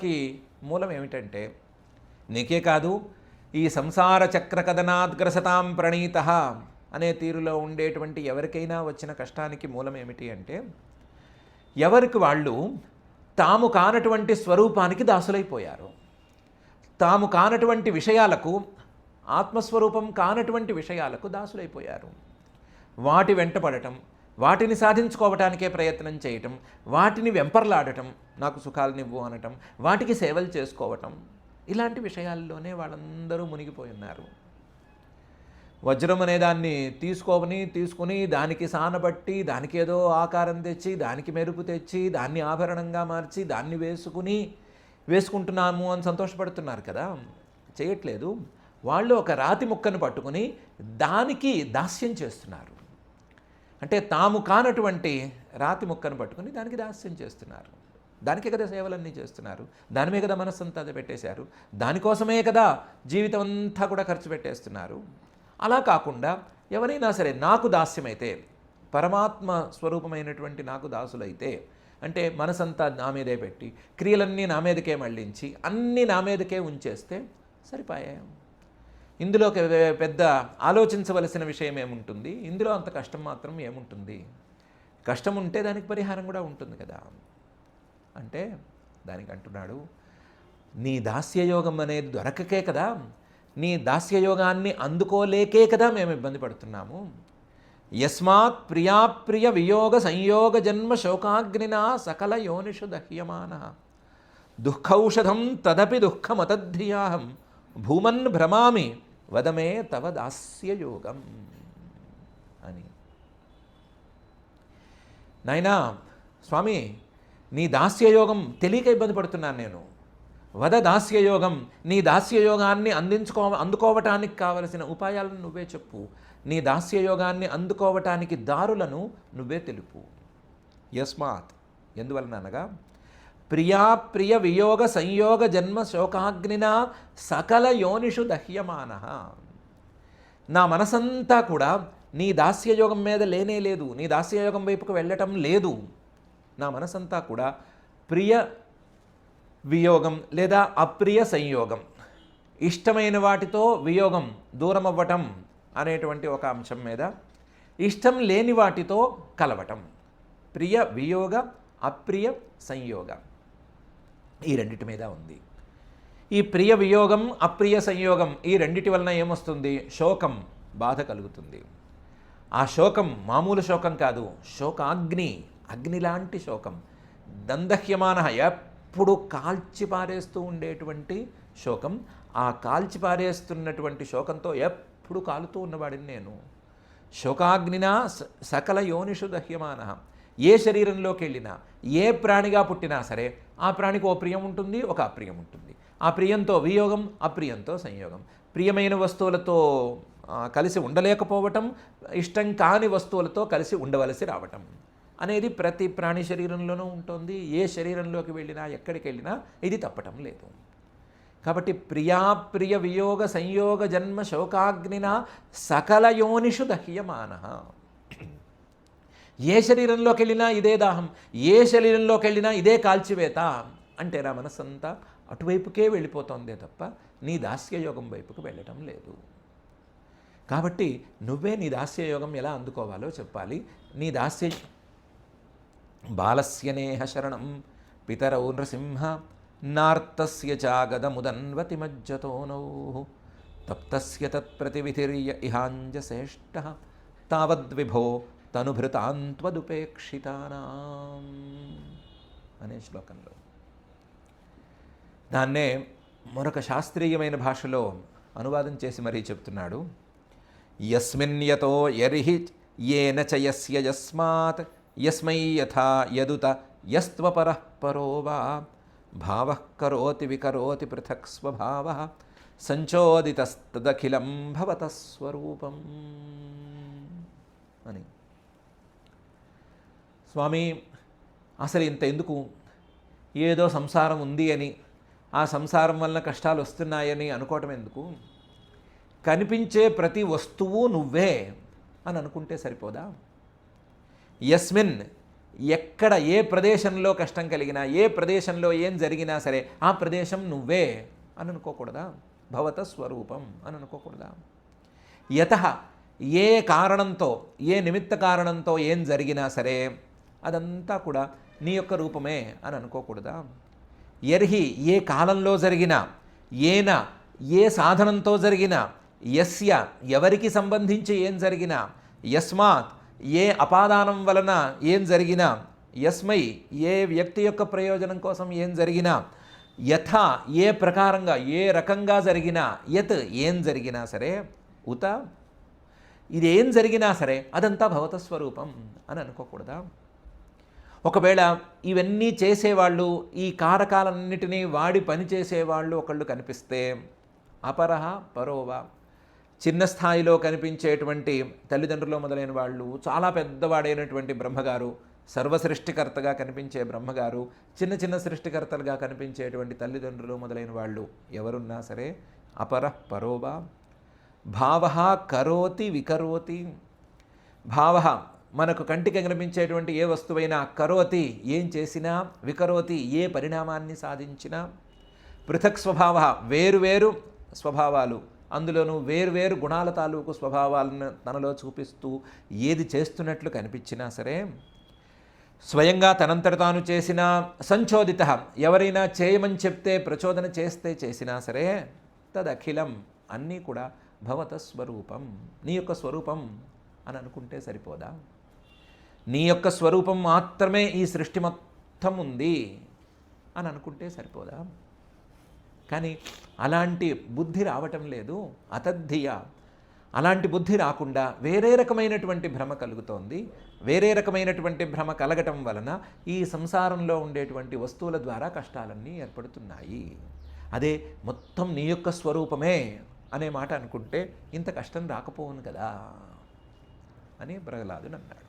కి మూలం ఏమిటంటే నీకే కాదు ఈ సంసార చక్ర కథనాద్గ్రసతాం ప్రణీత అనే తీరులో ఉండేటువంటి ఎవరికైనా వచ్చిన కష్టానికి మూలం ఏమిటి అంటే ఎవరికి వాళ్ళు తాము కానటువంటి స్వరూపానికి దాసులైపోయారు. తాము కానటువంటి విషయాలకు ఆత్మస్వరూపం కానటువంటి విషయాలకు దాసులైపోయారు. వాటి వెంటపడటం వాటిని సాధించుకోవటానికే ప్రయత్నం చేయటం వాటిని వెంపర్లాడటం నాకు సుఖాలనివ్వు అనటం వాటికి సేవలు చేసుకోవటం ఇలాంటి విషయాల్లోనే వాళ్ళందరూ మునిగిపోయి ఉన్నారు. వజ్రం అనే దాన్ని తీసుకోని తీసుకుని దానికి సానబట్టి దానికి ఏదో ఆకారం తెచ్చి దానికి మెరుపు తెచ్చి దాన్ని ఆభరణంగా మార్చి దాన్ని వేసుకుని వేసుకుంటున్నాము అని సంతోషపడుతున్నారు కదా? చేయట్లేదు. వాళ్ళు ఒక రాతి ముక్కను పట్టుకుని దానికి దాస్యం చేస్తున్నారు. అంటే తాము కానటువంటి రాతి ముక్కను పట్టుకుని దానికి దాస్యం చేస్తున్నారు. దానికే కదా సేవలన్నీ చేస్తున్నారు. దానిమే కదా మనస్సంతా అది పెట్టేశారు. దానికోసమే కదా జీవితం అంతా కూడా ఖర్చు పెట్టేస్తున్నారు. అలా కాకుండా ఎవరైనా సరే నాకు దాస్యమైతే పరమాత్మ స్వరూపమైనటువంటి నాకు దాసులైతే అంటే మనసంతా నా మీదే పెట్టి క్రియలన్నీ నా మీదకే మళ్ళించి అన్నీ నా మీదకే ఉంచేస్తే సరిపోయాయి ఇందులో పెద్ద ఆలోచించవలసిన విషయం ఏముంటుంది? ఇందులో అంత కష్టం మాత్రం ఏముంటుంది? కష్టం ఉంటే దానికి పరిహారం కూడా ఉంటుంది కదా. అంటే దానికి అంటున్నాడు నీ దాస్యయోగం అనేది దొరకకే కదా. నీ దాస్యయోగాన్ని అందుకోలేకే కదా మేము ఇబ్బంది పడుతున్నాము. యస్మాత్ ప్రియాప్రియ వియోగ సంయోగ జన్మ శోకాగ్నినా సకల యోనిషు దహ్యమాన. దుఃఖౌషధం తదపి దుఃఖమతద్ధియాహం. భూమన్ భ్రమామి. వదమే తవ దాస్యయోగం అని. నాయనా స్వామి నీ దాస్యయోగం తెలియక ఇబ్బంది పడుతున్నాను నేను. వద దాస్యయోగం నీ దాస్యయోగాన్ని అందించుకో అందుకోవటానికి కావలసిన ఉపాయాలను నువ్వే చెప్పు. నీ దాస్యయోగాన్ని అందుకోవటానికి దారులను నువ్వే తెలుపు. యస్మాత్. ఎందువలన అనగా ప్రియా ప్రియ వియోగ సంయోగ జన్మ శోకాగ్నిన సకల యోనిషు దహ్యమాన. నా మనసంతా కూడా నీ దాస్యయోగం మీద లేనే లేదు. నీ దాస్యయోగం వైపుకు వెళ్ళటం లేదు. నా మనసంతా కూడా ప్రియ వియోగం లేదా అప్రియ సంయోగం. ఇష్టమైన వాటితో వియోగం దూరం అవ్వటం అనేటువంటి ఒక అంశం మీద ఇష్టం లేని వాటితో కలవటం. ప్రియ వియోగ అప్రియ సంయోగ. ఈ రెండిటి మీద ఉంది. ఈ ప్రియ వియోగం అప్రియ సంయోగం ఈ రెండిటి వలన ఏమొస్తుంది? శోకం బాధ కలుగుతుంది. ఆ శోకం మామూలు శోకం కాదు. శోకాగ్ని అగ్ని లాంటి శోకం. దందహ్యమాన ఎప్పుడు కాల్చి పారేస్తూ ఉండేటువంటి శోకం. ఆ కాల్చిపారేస్తున్నటువంటి శోకంతో ఎప్పుడు కాలుతూ ఉన్నవాడిని నేను. శోకాగ్నినా స- సకల యోనిషు దహ్యమాన ఏ శరీరంలోకి వెళ్ళినా ఏ ప్రాణిగా పుట్టినా సరే ఆ ప్రాణికి ఓ ప్రియం ఉంటుంది ఒక అప్రియం ఉంటుంది. ఆ ప్రియంతో వియోగం అప్రియంతో సంయోగం. ప్రియమైన వస్తువులతో కలిసి ఉండలేకపోవటం ఇష్టం కాని వస్తువులతో కలిసి ఉండవలసి రావటం అనేది ప్రతి ప్రాణి శరీరంలోనూ ఉంటుంది. ఏ శరీరంలోకి వెళ్ళినా ఎక్కడికి వెళ్ళినా ఇది తప్పటం లేదు. కాబట్టి ప్రియాప్రియ వియోగ సంయోగ జన్మ శోకాగ్నిన సకల యోనిషు దహ్యమాన. ఏ శరీరంలోకి వెళ్ళినా ఇదే దాహం ఏ శరీరంలోకి వెళ్ళినా ఇదే కాల్చివేత అంటే నా మనసంతా అటువైపుకే వెళ్ళిపోతుందే తప్ప నీ దాస్యయోగం వైపుకు వెళ్ళటం లేదు. కాబట్టి నువ్వే నీ దాస్యయోగం ఎలా అందుకోవాలో చెప్పాలి. నీ దాస్య బాలస్యనేహ శరణం పితరౌ నృసింహ నార్తస్య చాగదముదన్వతి మజ్జతోనౌ తప్తస్య తత్ప్రతివిధిర్య ఇహాంజశ్రేష్ఠ తావద్విభో తనుభృతాంత్వదుపేక్షితానాం అనే శ్లోకంలో. దాన్నే మరొక శాస్త్రీయమైన భాషలో అనువాదం చేసి మరీ చెప్తున్నాడు. యస్మిన్యతో యరిహి ఏన చయస్య యస్య యస్మాత్ యస్మై యథా యదుత యస్త్వపర పరో వా భావ కరోతి వికరోతి పృథక్ స్వభావ సంచోదితస్తదఖిలం భవత స్వరూపం అని. స్వామి అసలు ఇంత ఎందుకు? ఏదో సంసారం ఉంది అని ఆ సంసారం వలన కష్టాలు వస్తున్నాయని అనుకోవటం ఎందుకు? కనిపించే ప్రతి వస్తువు నువ్వే అని అనుకుంటే సరిపోదా? యస్మిన్ ఎక్కడ ఏ ప్రదేశంలో కష్టం కలిగినా ఏ ప్రదేశంలో ఏం జరిగినా సరే ఆ ప్రదేశం నువ్వే అని అనుకోకూడదా? భవత స్వరూపం అని అనుకోకూడదా? యత ఏ కారణంతో ఏ నిమిత్త కారణంతో ఏం జరిగినా సరే అదంతా కూడా నీ యొక్క రూపమే అని అనుకోకూడదా? ఎర్హి ఏ కాలంలో జరిగిన ఏన ఏ సాధనంతో జరిగిన యస్య ఎవరికి సంబంధించి ఏం జరిగినా యస్మాత్ ఏ అపాదానం వలన ఏం జరిగినా యస్మై ఏ వ్యక్తి యొక్క ప్రయోజనం కోసం ఏం జరిగినా యథ ఏ ప్రకారంగా ఏ రకంగా జరిగినా యత్ ఏం జరిగినా సరే ఉత. ఇదేం జరిగినా సరే అదంతా భవత స్వరూపం అని అనుకోకూడదా? ఒకవేళ ఇవన్నీ చేసేవాళ్ళు ఈ కారకాలన్నిటినీ వాడి పని చేసేవాళ్ళు ఒకళ్ళు కనిపిస్తే అపరహ పరోవ. చిన్న స్థాయిలో కనిపించేటువంటి తల్లిదండ్రులు మొదలైన వాళ్ళు చాలా పెద్దవాడైనటువంటి బ్రహ్మగారు సర్వసృష్టికర్తగా కనిపించే బ్రహ్మగారు చిన్న చిన్న సృష్టికర్తలుగా కనిపించేటువంటి తల్లిదండ్రులు మొదలైన వాళ్ళు ఎవరున్నా సరే అపరః పరోవ. భావ కరోతి వికరోతి. భావ మనకు కంటికి కనిపించేటువంటి ఏ వస్తువైనా కరోతి ఏం చేసినా వికరోతి ఏ పరిణామాన్ని సాధించినా పృథక్ స్వభావ వేరువేరు స్వభావాలు. అందులోనూ వేరువేరు గుణాల తాలూకు స్వభావాలను తనలో చూపిస్తూ ఏది చేస్తున్నట్లు కనిపించినా సరే స్వయంగా తనంతట తాను చేసిన సంచోదిత ఎవరైనా చేయమని చెప్తే ప్రచోదన చేస్తే చేసినా సరే తదఖిలం అన్నీ కూడా భవత స్వరూపం నీ యొక్క స్వరూపం అని అనుకుంటే సరిపోదా? నీ యొక్క స్వరూపం మాత్రమే ఈ సృష్టి మొత్తం ఉంది అని అనుకుంటే సరిపోదా? కానీ అలాంటి బుద్ధి రావటం లేదు అతద్ధియ. అలాంటి బుద్ధి రాకుండా వేరే రకమైనటువంటి భ్రమ కలుగుతోంది. వేరే రకమైనటువంటి భ్రమ కలగటం వలన ఈ సంసారంలో ఉండేటువంటి వస్తువుల ద్వారా కష్టాలన్నీ ఏర్పడుతున్నాయి. అదే మొత్తం నీ యొక్క స్వరూపమే అనే మాట అనుకుంటే ఇంత కష్టం రాకపోవును కదా అని ప్రహ్లాదుని అన్నాడు.